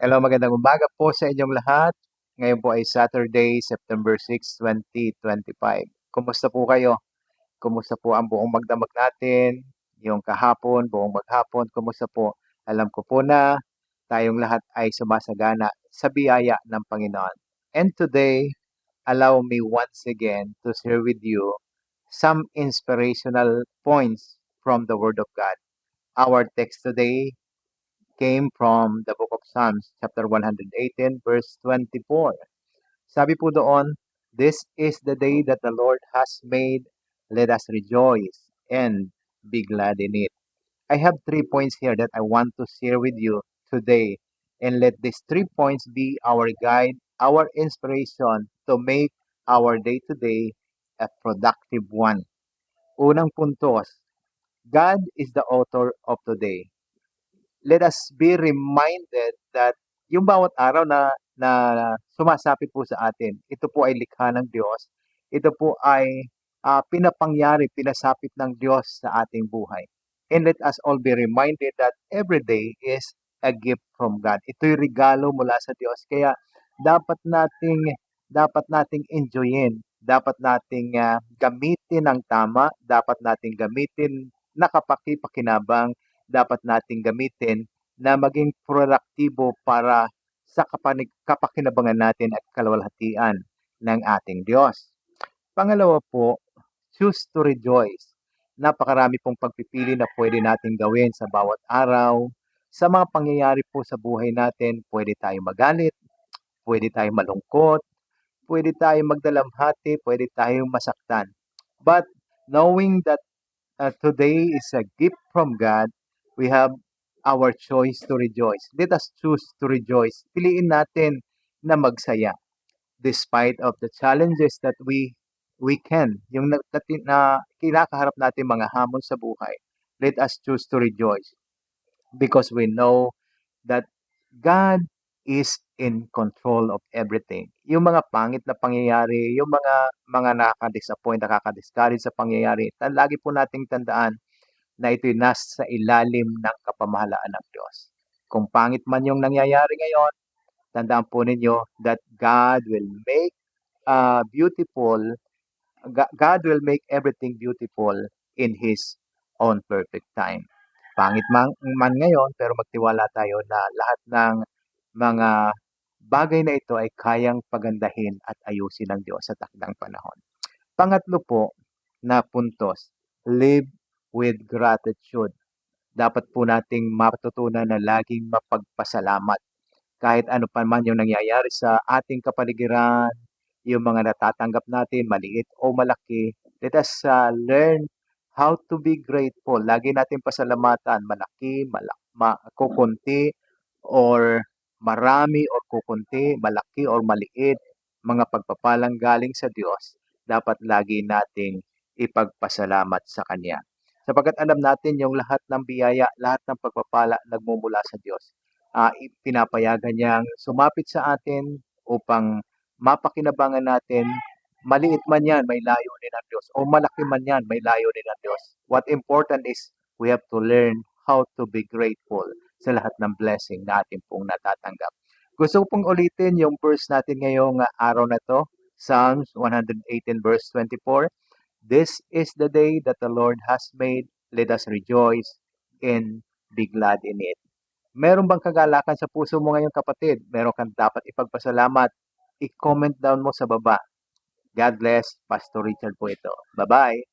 Hello, magandang umaga po sa inyong lahat. Ngayon po ay Saturday, September 6, 2025. Kumusta po kayo? Kumusta po ang buong magdamag natin? Yung kahapon, buong maghapon, kumusta po? Alam ko po na tayong lahat ay sumasagana sa biyaya ng Panginoon. And today, allow me once again to share with you some inspirational points from the Word of God. Our text today came from the book of Psalms, chapter 118, verse 24. Sabi po doon, This is the day that the Lord has made. Let us rejoice and be glad in it. I have three points here that I want to share with you today. And let these three points be our guide, our inspiration to make our day today a productive one. Unang puntos, God is the author of today let us be reminded that yung bawat araw na na sumasapit po sa atin, ito po ay likha ng Diyos. Ito po ay ah, pinapangyari, pinasapit ng Diyos sa ating buhay. And let us all be reminded that every day is a gift from God. Ito'y regalo mula sa Diyos. Kaya dapat nating dapat nating enjoyin, dapat nating ah, gamitin ng tama, dapat nating gamitin nakapakipakinabang, dapat nating gamitin na maging produktibo para sa kapanig, kapakinabangan natin at kalwalhatian ng ating Diyos. Pangalawa po, choose to rejoice. Napakarami pong pagpipili na pwede nating gawin sa bawat araw. Sa mga pangyayari po sa buhay natin, pwede tayong magalit, pwede tayong malungkot, pwede tayong magdalamhati, pwede tayong masaktan. But knowing that uh, today is a gift from God, we have our choice to rejoice. Let us choose to rejoice. Piliin natin na magsaya despite of the challenges that we we can, yung na, na, na kinakaharap natin mga hamon sa buhay. Let us choose to rejoice because we know that God is in control of everything. Yung mga pangit na pangyayari, yung mga mga nakaka-disappoint, nakaka-discourage sa pangyayari, lagi po nating tandaan na ito'y nasa ilalim ng kapamahalaan ng Diyos. Kung pangit man yung nangyayari ngayon, tandaan po ninyo that God will make uh, beautiful, God will make everything beautiful in His own perfect time. Pangit man, man ngayon, pero magtiwala tayo na lahat ng mga bagay na ito ay kayang pagandahin at ayusin ng Diyos sa takdang panahon. Pangatlo po na puntos, live with gratitude. Dapat po nating matutunan na laging mapagpasalamat. Kahit ano pa man yung nangyayari sa ating kapaligiran, yung mga natatanggap natin, maliit o malaki, let us uh, learn how to be grateful. Lagi natin pasalamatan, malaki, malak, ma, kukunti, or marami or kukunti, malaki or maliit, mga pagpapalang galing sa Diyos, dapat lagi nating ipagpasalamat sa Kanya sapagkat alam natin yung lahat ng biyaya, lahat ng pagpapala nagmumula sa Diyos. Uh, pinapayagan niyang sumapit sa atin upang mapakinabangan natin, maliit man yan, may layo din ng Diyos. O malaki man yan, may layo din ng Diyos. What important is we have to learn how to be grateful sa lahat ng blessing na ating pong natatanggap. Gusto ko pong ulitin yung verse natin ngayong araw na to, Psalms 118 verse 24. This is the day that the Lord has made. Let us rejoice and be glad in it. Meron bang kagalakan sa puso mo ngayon kapatid? Meron kang dapat ipagpasalamat. I-comment down mo sa baba. God bless. Pastor Richard po ito. Bye-bye.